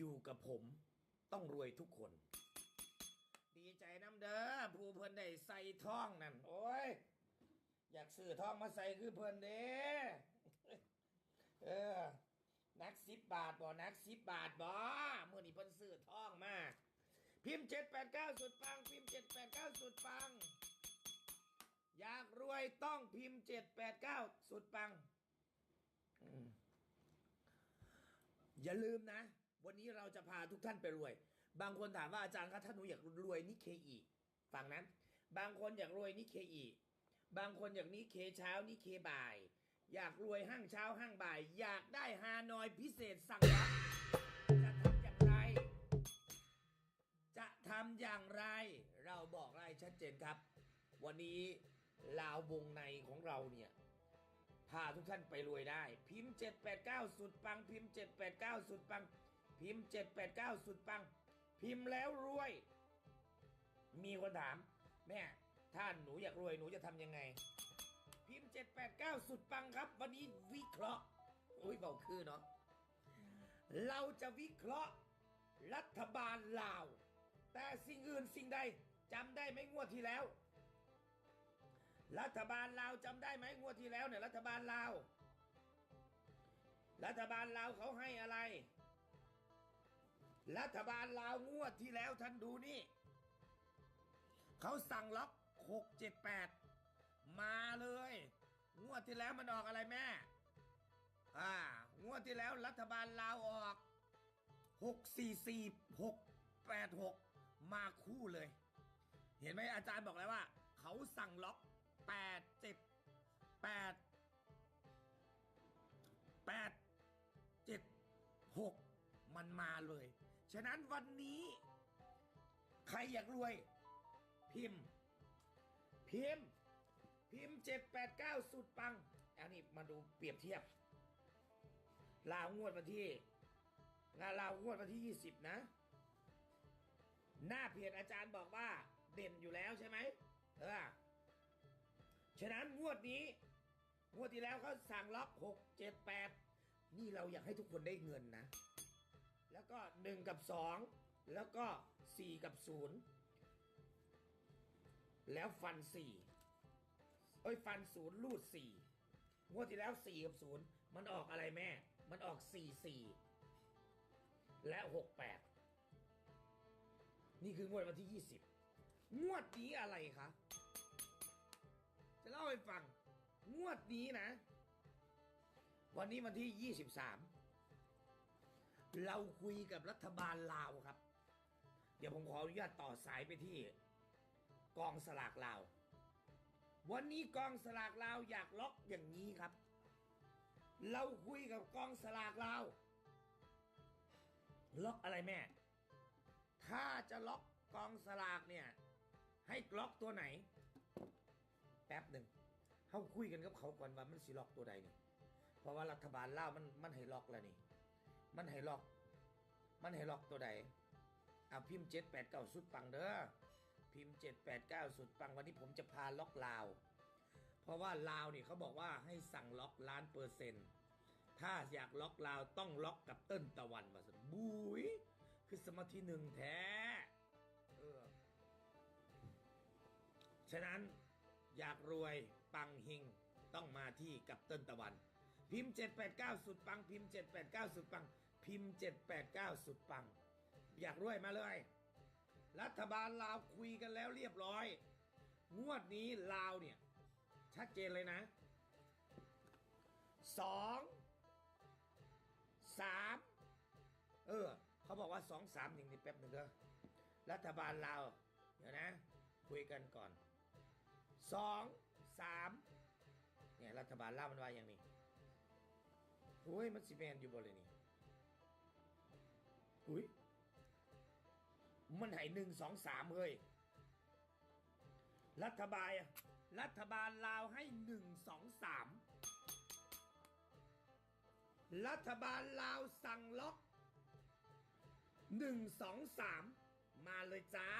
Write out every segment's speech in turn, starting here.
อยู่กับผมต้องรวยทุกคน ดีใจน้ำเด้อผู้เพิ่นได้ใส่ท่องนั่น โอ้ย อยากซื้อท่องมาใส่คือเพิ่นเด้เออ นักสิบบาทบ่นักสิบบาทบ่เมื่อนี้เพิ่นซื้อท่องมา พิมพ์เจ็ดแปดเก้าสุดปัง พิมพ์เจ็ดแปดเก้าสุดปัง อยากรวยต้องพิมพ์เจ็ดแปดเก้าสุดปัง อืมอย่าลืมนะ วันนี้เราจะพาทุกท่านไปรวย บางคนถามว่าอาจารย์ครับถ้าหนูอยากรวยนิเคอีฟังนั้น บางคนอยากรวยนิเคอีบางคนอยากนิเคเช้านิเคบ่าย อยากรวยห้างเช้าห้างบ่าย อยากได้ฮานอยพิเศษสั่งรับจะทำอย่างไร จะทำอย่างไร เราบอกรายชัดเจนครับ วันนี้ลาววงในของเราเนี่ยพาทุกท่านไปรวยได้ พิมพ์ 789 สุดปังพิมพ์ 789 สุดปัง พิมพ์ 789 สุดปัง พิมพ์แล้วรวย มีคนถาม แม่ถ้าหนูอยากรวยหนูจะทำยังไง พิมพ์ 789 สุดปังครับ วันนี้วิเคราะห์โอ้ยเบาคือเนาะเราจะวิเคราะห์รัฐบาลลาว แต่สิ่งอื่นสิ่งใดจำได้ไหมงวดที่แล้ว รัฐบาลลาวจำได้ไหมงวดที่แล้วเนี่ยรัฐบาลลาวรัฐบาลลาวเขาให้อะไร รัฐบาลลาวงวดที่แล้วท่านดูนี่ เขาสั่งล็อกหกเจ็ดแปดมาเลย งวดที่แล้วมันออกอะไรแม่ อ่า งวดที่แล้วรัฐบาลลาวออกหกสี่สี่หกแปดหกมาคู่เลย เห็นไหมอาจารย์บอกแล้วว่า เขาสั่งล็อกแปดเจ็ดแปดแปดเจ็ดหกมันมาเลย ฉะนั้นวันนี้ ใครอยากรวย พิมพ์ พิมพ์ พิมพ์เจ็ดแปดเก้าสุดปัง อันนี้มาดูเปรียบเทียบ ลาวงวดวันที่งาลาวงวดวันที่20นะ หน้าเพจอาจารย์บอกว่า เด่นอยู่แล้วใช่ไหมเออฉะนั้นงวดนี้ งวดที่แล้วเขาสั่งล็อกหกเจ็ดแปดนี่เราอยากให้ทุกคนได้เงินนะ แล้วก็หนึ่งกับสองแล้วก็สี่กับศูนย์แล้วฟันสี่เอ้ยฟันศูนย์รูดสี่งวดที่แล้วสี่กับศูนย์มันออกอะไรแม่ มันออกสี่สี่และหกแปดนี่คืองวดวันที่ยี่สิบงวดนี้อะไรคะ จะเล่าให้ฟัง งวดนี้นะ วันนี้วันที่ 23 เราคุยกับรัฐบาลลาวครับ เดี๋ยวผมขออนุญาตต่อสายไปที่ กองสลากลาว วันนี้กองสลากลาวอยากล็อกอย่างนี้ครับ เราคุยกับกองสลากลาว ล็อกอะไรแม่ ถ้าจะล็อกกองสลากเนี่ย ให้ล็อกตัวไหน แป๊บหนึ่งเขาคุยกันกับเขาก่อนว่ามันสิล็อกตัวใดนี่เพราะว่ารัฐบาลลาวมันมันให้ล็อกแล้วนี่ มันให้ล็อก มันให้ล็อกตัวใดเอาพิมพ์เจ็ดแปดเก้าสุดปังเด้อพิมพ์เจ็ดแปดเก้าสุดปังวันนี้ผมจะพาล็อกลาว เพราะว่าลาวนี่เขาบอกว่าให้สั่งล็อกล้านเปอร์เซ็นต์ถ้าอยากล็อกลาวต้องล็อกกับเติ้ลตะวันมาสบุยคือสมาธิหนึ่งแท้เออฉะนั้นอยากรวยปังหิงต้องมาที่กับเติ้ลตะวัน พิมพ์ 789 สุดปัง พิมพ์ 789 สุดปัง พิมพ์ 789 สุดปัง อยากรวยมาเลย รัฐบาลลาวคุยกันแล้วเรียบร้อย งวดนี้ลาวเนี่ย ชัดเจนเลยนะสองสามเออ เขาบอกว่าสองสามหนึ่งนี่แป๊บหนึ่งเด้อรัฐบาลลาวเดี๋ยวนะ คุยกันก่อนสองสามเนี่ยรัฐบาลลาวมันว่าอย่างนี้ อ้ย มันสิแมนอยู่บ่เลยนี่ อุ้ย มันให้หนึ่งสองสามเฮ้ย รัฐบาลอะรัฐบาลลาวให้หนึ่งสองสามรัฐบาลลาวสั่งล็อกหนึ่งสองสามมาเลยจ้า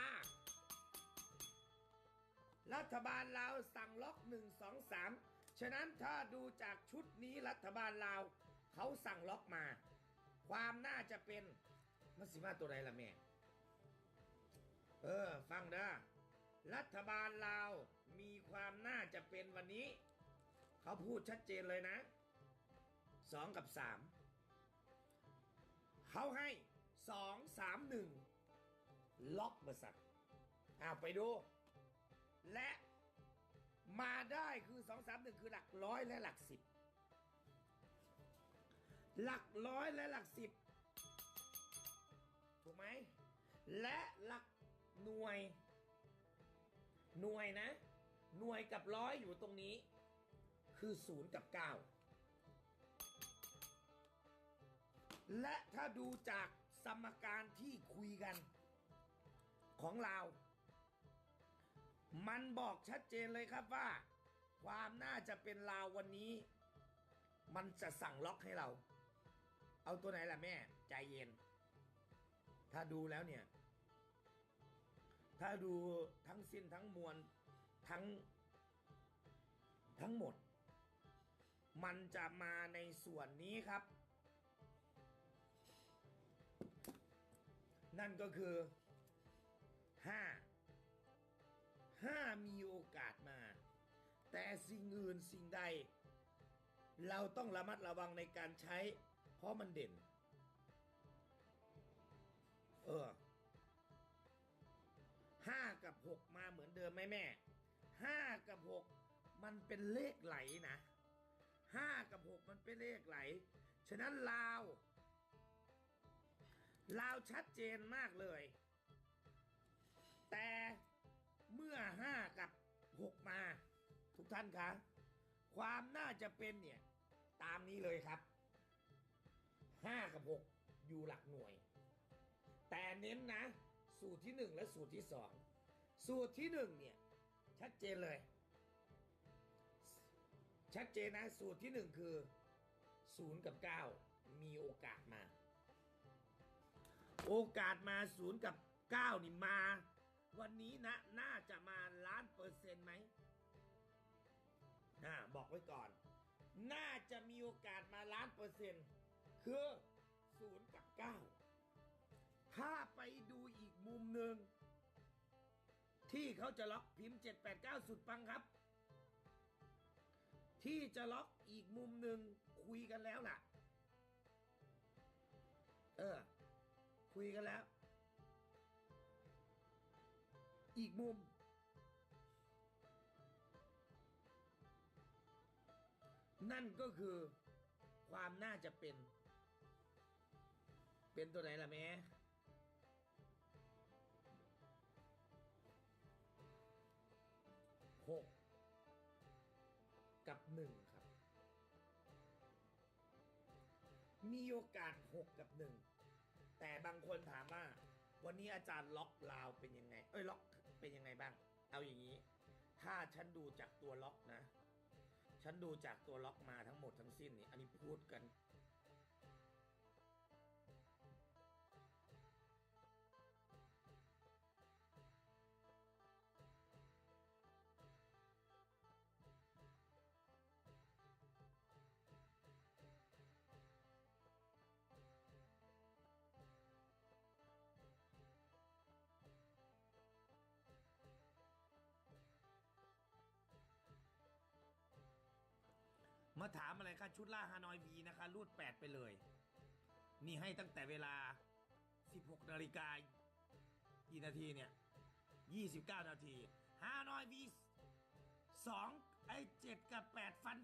รัฐบาลลาวสั่งล็อกหนึ่งสองสามฉะนั้นถ้าดูจากชุดนี้รัฐบาลลาว เขาสั่งล็อกมา ความน่าจะเป็นมันสิมาตัวใดล่ะแม่ เออ ฟังนะรัฐบาลลาวมีความน่าจะเป็นวันนี้ เขาพูดชัดเจนเลยนะสองกับสามเขาให้สองสามหนึ่งล็อกบริษัทอ้าวไปดู และมาได้คือสองสามหนึ่งคือหลักร้อยและหลักสิบ หลักร้อยและหลักสิบ ถูกไหม และหลักหน่วย หน่วยนะ หน่วยกับร้อยอยู่ตรงนี้ คือศูนย์กับเก้าและถ้าดูจากสมการที่คุยกัน ของเรา มันบอกชัดเจนเลยครับว่า ความน่าจะเป็นลาววันนี้ มันจะสั่งล็อกให้เรา เอาตัวไหนล่ะแม่ ใจเย็น ถ้าดูแล้วเนี่ย ถ้าดูทั้งสิ้นทั้งมวลทั้งทั้งหมด มันจะมาในส่วนนี้ครับ นั่นก็คือห้าห้ามีโอกาสมา แต่สิ่งอื่นสิ่งใด เราต้องระมัดระวังในการใช้ เพราะมันเด่น เออห้ากับหกมาเหมือนเดิมไหมแม่ห้ากับหกมันเป็นเลขไหลนะห้ากับหกมันเป็นเลขไหล ฉะนั้นลาวลาวชัดเจนมากเลย แต่เมื่อห้ากับหกมา ทุกท่านคะความน่าจะเป็นเนี่ย ตามนี้เลยครับ ห้ากับหกอยู่หลักหน่วย แต่เน้นนะ สูตรที่หนึ่งและสูตรที่สองสูตรที่หนึ่งเนี่ย ชัดเจนเลย ชัดเจนนะ สูตรที่หนึ่งคือศูนย์กับเก้ามีโอกาสมา โอกาสมาศูนย์กับเก้านี่มา วันนี้นะ น่าจะมาล้านเปอร์เซ็นต์ไหมอ่าบอกไว้ก่อน น่าจะมีโอกาสมาล้านเปอร์เซ็นต์ คือศูนย์กับเก้าถ้าไปดูอีกมุมหนึ่ง ที่เขาจะล็อกพิมพ์ 789 สุดปังครับ ที่จะล็อกอีกมุมหนึ่งคุยกันแล้วล่ะ เออ คุยกันแล้ว อีกมุม นั่นก็คือความน่าจะเป็น เป็นตัวไหนล่ะแม่หกกับหนึ่งครับ มีโอกาสหกกับหนึ่งแต่บางคนถามว่า วันนี้อาจารย์ล็อกลาวเป็นยังไง เอ้ยล็อกเป็นยังไงบ้าง เอาอย่างนี้ ถ้าฉันดูจากตัวล็อกนะ ฉันดูจากตัวล็อกมาทั้งหมดทั้งสิ้นนี่ อันนี้พูดกัน มาถามอะไรคะชุดล่าฮานอยวีนะคะ รูด 8 ไปเลย นี่ให้ตั้งแต่เวลา 16นาฬิกากี่นาทีเนี่ย 29 นาทีฮานอยวี2ไอ้7กับ 8 ฟัน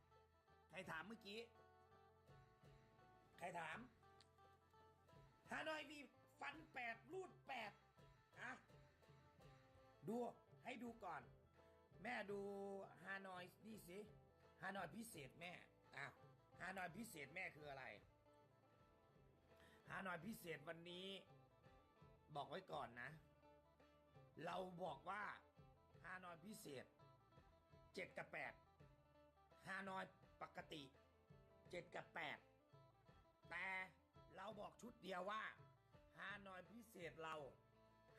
8 ใครถามเมื่อกี้ ใครถามฮานอยวีฟัน 8 รูด 8อะดูให้ดูก่อน แม่ดูฮานอยนี่สิ ฮานอยพิเศษแม่อ้าวฮานอยพิเศษแม่คืออะไรฮานอยพิเศษวันนี้ บอกไว้ก่อนนะ เราบอกว่าฮานอยพิเศษ7กับ8ฮานอยปกติ7กับ8แต่เราบอกชุดเดียวว่าฮานอยพิเศษเรา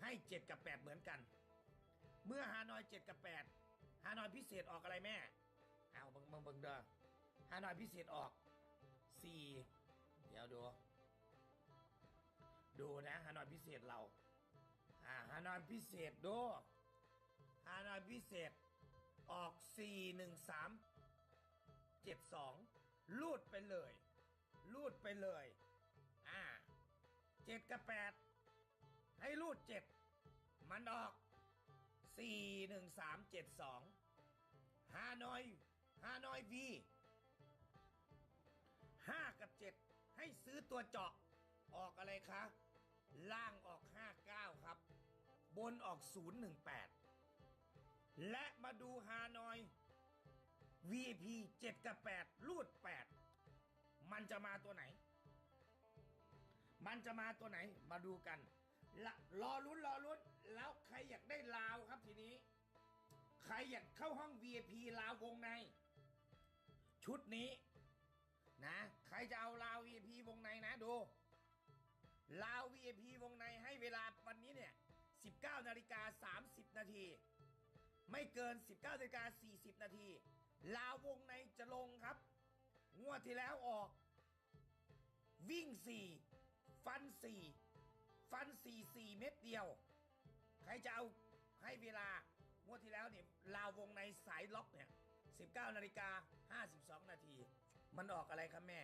ให้7กับ8เหมือนกัน เมื่อฮานอย7กับ8ฮานอยพิเศษออกอะไรแม่ บิ่งเบิ่งเบิ่งเด้อฮานอยพิเศษออกสี่เดี๋ยวดู ดูนะฮานอยพิเศษเราอ่าฮานอยพิเศษดูฮานอยพิเศษออก4 1 3 7 2ลูดไปเลย ลูดไปเลย อ่าเจ็ดกับแปดให้ลูดเจ็ดมันออกสี่หนึ่งสามเจ็ดสองฮานอย ฮานอยวีห้ากับเจ็ดให้ซื้อตัวเจาะออกอะไรคะ ล่างออกห้าเก้าครับ บนออกศูนย์หนึ่งแปดและมาดูฮานอย VIP 7 กับ 8 รูด 8 มันจะมาตัวไหน มันจะมาตัวไหนมาดูกันละรอลุ้นรอลุ้นแล้วใครอยากได้ลาวครับทีนี้ ใครอยากเข้าห้อง VIP ลาววงใน ชุดนี้ นะ ใครจะเอาลาว VIP วงในนะดู ลาว VIP วงในให้เวลาวันนี้เนี่ย 19นาฬิกา30 นาที ไม่เกิน 19นาฬิกา40 นาที ลาววงในจะลงครับ งวดที่แล้วออก วิ่ง 4 ฟัน 4 ฟัน 4 4 เม็ดเดียว ใครจะเอาให้เวลางวดที่แล้วเนี่ยลาววงในสายล็อกเนี่ย 19นาฬิกา52 นาที มันออกอะไรครับแม่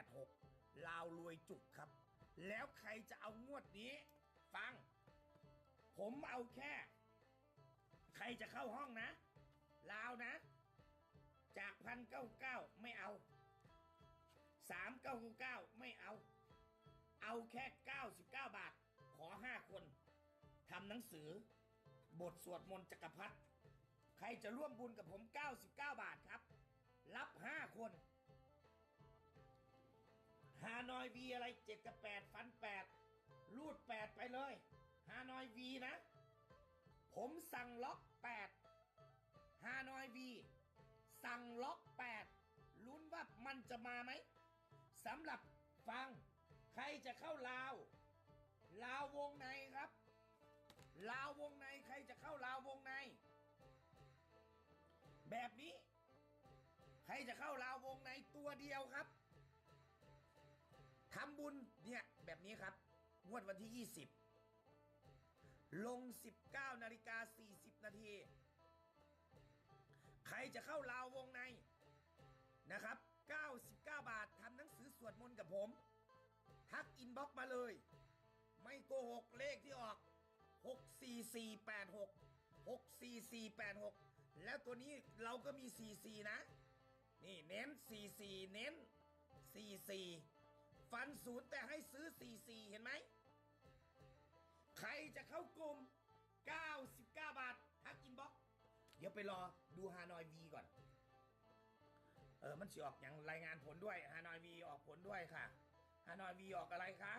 64486 ลาวรวยจุกครับ แล้วใครจะเอางวดนี้ ฟัง ผมเอาแค่ ใครจะเข้าห้องนะ ลาวนะ จากพันเก้าเก้าไม่เอาสามเก้าเก้าไม่เอา เอาแค่เก้าสิบเก้าบาท ขอห้าคนทำหนังสือบทสวดมนต์จักรพรรดิ ครจะร่วมบุญกับผม 99 บาทครับ รับ 5 คนฮานอยวีอะไร 7 กับ 8 ฟัน 8 รูด 8 ไปเลยฮานอยวีนะ ผมสั่งล็อก 8ฮานอยวีสั่งล็อก 8 ลุ้นว่ามันจะมาไหมสำหรับฟังใครจะเข้าลาว ลาววงในครับ ลาววงในใครจะเข้าลาววงใน แบบนี้ ใครจะเข้าลาววงในตัวเดียวครับทำบุญเนี่ยแบบนี้ครับ งวดวันที่ 20 ลง 19นาฬิกา40 นาที ใครจะเข้าลาววงในนะครับ 99 บาททำหนังสือสวดมนต์กับผม ทักอินบ็อกมาเลย ไม่โกหกเลขที่ออก 64486 64486 แล้วตัวนี้เราก็มี 44 นะ นี่เน้น 44 เน้น 44 ฟันศูนย์แต่ให้ซื้อ 44 เห็นไหม ใครจะเข้ากลุ่ม 99 บาททักอินบ็อกเดี๋ยวไปรอดูฮานอยวีก่อน เออ มันสิออกอย่างรายงานผลด้วยฮานอยวีออกผลด้วยค่ะฮานอยวีออกอะไรคะ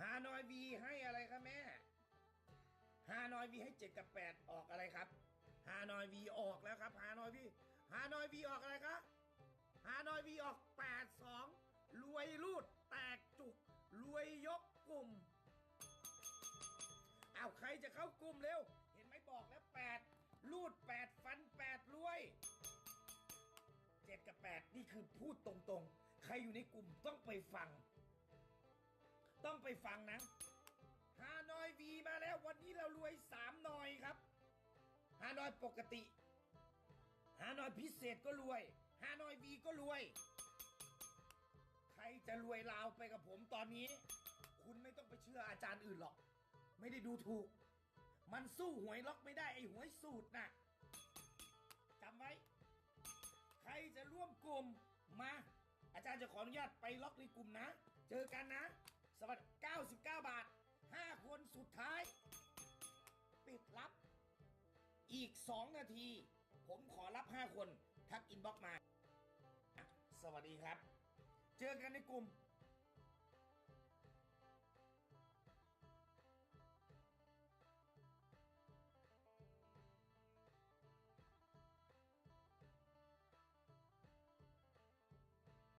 ฮานอยวีให้อะไรครับแม่ อยวีให้เจ็ดกับแปดออกอะไรครับฮานอยวีออกแล้วครับฮานอยวีฮานอยวีออกอะไรครับฮานอยวีออกแปดสองรวยรูดแตกจุกรวยยกกลุ่มอ้าวใครจะเข้ากลุ่มเร็ว เห็นไหมบอกแล้วแปดรูดแปดฟันแปดรวยเจ็ดกับแปดนี่คือพูดตรงๆ ใครอยู่ในกลุ่มต้องไปฟัง ต้องไปฟังนะ เรารวยสามนอยครับฮานอยปกติฮานอยพิเศษก็รวยฮานอยวีก็รวย ใครจะรวยลาวไปกับผมตอนนี้ คุณไม่ต้องไปเชื่ออาจารย์อื่นหรอก ไม่ได้ดูถูก มันสู้หวยล็อกไม่ได้ไอหวยสูตรน่ะจำไว้ ใครจะร่วมกลุ่มมา อาจารย์จะขออนุญาตไปล็อกในกลุ่มนะ เจอกันนะสวัสดี99 บาท 5 คนสุดท้าย อีก 2 นาที ผมขอรับ 5 คน ทักอินบ็อกมา สวัสดีครับ เจอกันในกลุ่ม